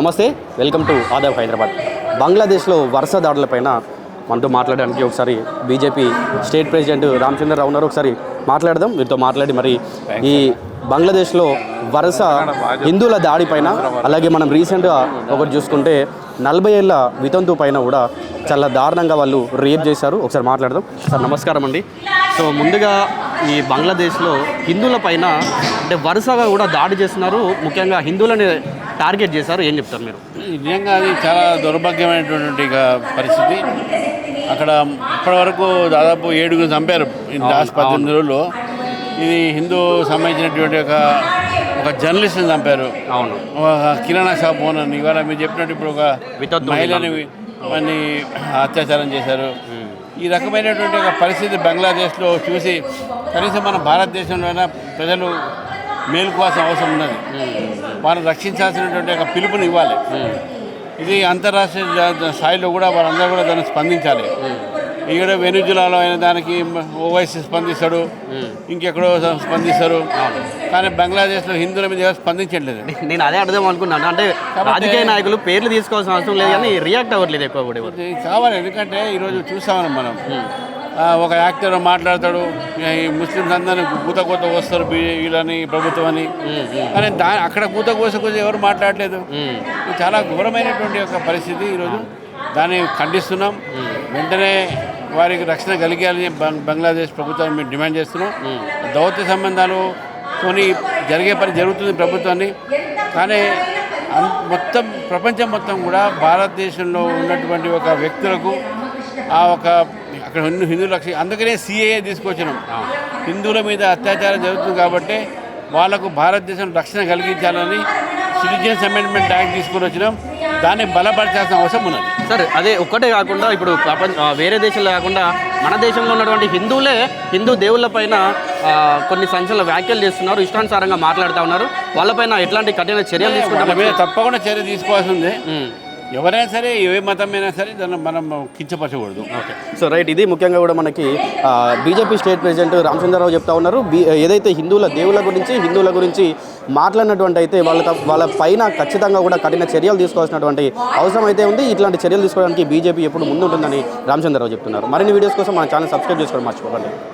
నమస్తే welcome to Aadab Hyderabad. బంగ్లాదేశ్లో వరుస దాడులపైన మనతో మాట్లాడడానికి ఒకసారి బీజేపీ స్టేట్ ప్రెసిడెంట్ రామచంద్రరావు ఉన్నారు. ఒకసారి మాట్లాడదాం వీరితో మాట్లాడి మరి ఈ బంగ్లాదేశ్లో వరుస హిందువుల దాడిపైన అలాగే మనం రీసెంట్గా ఒకటి చూసుకుంటే నలభై ఏళ్ళ వితంతు పైన కూడా చాలా దారుణంగా వాళ్ళు రేప్ చేశారు. ఒకసారి మాట్లాడదాం. సార్ నమస్కారం అండి. సో ముందుగా ఈ బంగ్లాదేశ్లో హిందువుల పైన అంటే వరుసగా కూడా దాడి చేస్తున్నారు. ముఖ్యంగా హిందువులని టార్గెట్ చేశారు? ఏం చెప్తారు మీరు? నిజంగా అది చాలా దౌర్భాగ్యమైనటువంటి పరిస్థితి. అక్కడ ఇప్పటివరకు దాదాపు ఏడుగురు చంపారు లాస్ట్ పద్దెనిమిది రోజుల్లో. ఇది హిందూ సంబంధించినటువంటి ఒక ఒక జర్నలిస్ట్ని చంపారు. అవును. ఒక కిరాణా షాప్ ఓనర్ని ఇవాళ మీరు చెప్పినట్టు ఇప్పుడు ఒక వితంతు మహిళని అత్యాచారం చేశారు. ఈ రకమైనటువంటి ఒక పరిస్థితి బంగ్లాదేశ్లో చూసి కనీసం మన భారతదేశంలోనే ప్రజలు మేలుకోవాల్సిన అవసరం ఉన్నది. వారిని రక్షించాల్సినటువంటి ఒక పిలుపుని ఇవ్వాలి. ఇది అంతర్రాష్ట్రీయ స్థాయిలో కూడా వారందరూ కూడా దాన్ని స్పందించాలి. ఇక్కడ వెనుజులాలో అయిన దానికి ఓవైసీ స్పందిస్తాడు. ఇంకెక్కడో స్పందిస్తారు. కానీ బంగ్లాదేశ్లో హిందువుల మీద స్పందించట్లేదు. నేను అదే అర్థం అనుకున్నాను అంటే రాజకీయ నాయకులు పేర్లు తీసుకోవాల్సిన అవసరం లేదు కానీ రియాక్ట్ అవ్వట్లేదు ఎక్కువ కూడా కావాలి. ఎందుకంటే ఈరోజు చూసామని మనం. ఒక యాక్టర్ మాట్లాడతాడు ఈ ముస్లిమ్స్ అందరూ కూత కూత వస్తారు వీళ్ళని ప్రభుత్వం అని కానీ దా అక్కడ కూత కోస కోసం ఎవరు మాట్లాడలేదు. చాలా ఘోరమైనటువంటి ఒక పరిస్థితి ఈరోజు. దాన్ని ఖండిస్తున్నాం. వెంటనే వారికి రక్షణ కలిగాలని బంగ్- బంగ్లాదేశ్ ప్రభుత్వాన్ని మేము డిమాండ్ చేస్తున్నాం. దౌత్య సంబంధాలు కొని జరిగే పని జరుగుతుంది ప్రభుత్వాన్ని. కానీ మొత్తం ప్రపంచం మొత్తం కూడా భారతదేశంలో ఉన్నటువంటి ఒక వ్యక్తులకు ఒక అక్కడ హిందూ హిందూ లక్ష అందుకనే సిఏఏ తీసుకొచ్చినాం. హిందువుల మీద అత్యాచారం జరుగుతుంది కాబట్టి వాళ్ళకు భారతదేశం రక్షణ కలిగించాలని సిటిజన్స్ అమెండ్మెంట్ యాక్ట్ తీసుకొని వచ్చినాం. దాన్ని బలపరచాల్సిన అవసరం ఉన్నది. సరే అదే ఒక్కటే కాకుండా ఇప్పుడు ప్రపంచ ఆ, వేరే దేశంలో కాకుండా మన దేశంలో ఉన్నటువంటి హిందువులే హిందూ దేవుళ్ళ పైన ఆ, కొన్ని సంచలన వ్యాఖ్యలు చేస్తున్నారు. ఇష్టానుసారంగా మాట్లాడుతూ ఉన్నారు. వాళ్ళపైన ఎట్లాంటి కఠిన చర్యలు తీసుకుంటారు తప్పకుండా చర్య తీసుకోవాల్సి ఉంది. ఎవరైనా సరే ఏ మతమైనా సరే దాన్ని మనం కించపరచకూడదు. ఓకే. So right. ఇది ముఖ్యంగా కూడా మనకి బీజేపీ స్టేట్ ప్రెసిడెంట్ రామచంద్రరావు చెప్తా ఉన్నారు. ఏదైతే హిందువుల దేవుళ్ళ గురించి హిందువుల గురించి మాట్లాడినటువంటి అయితే వాళ్ళ వాళ్ళ పైన ఖచ్చితంగా కూడా కఠిన చర్యలు తీసుకోవాల్సినటువంటి అవసరం అయితే ఉంది. ఇట్లాంటి చర్యలు తీసుకోవడానికి బీజేపీ ఎప్పుడు ముందుంటుందని రామచంద్రరావు చెప్తున్నారు. మరిన్ని వీడియోస్ కోసం మన ఛానల్ సబ్స్క్రైబ్ చేసుకోవడం మర్చిపోకండి.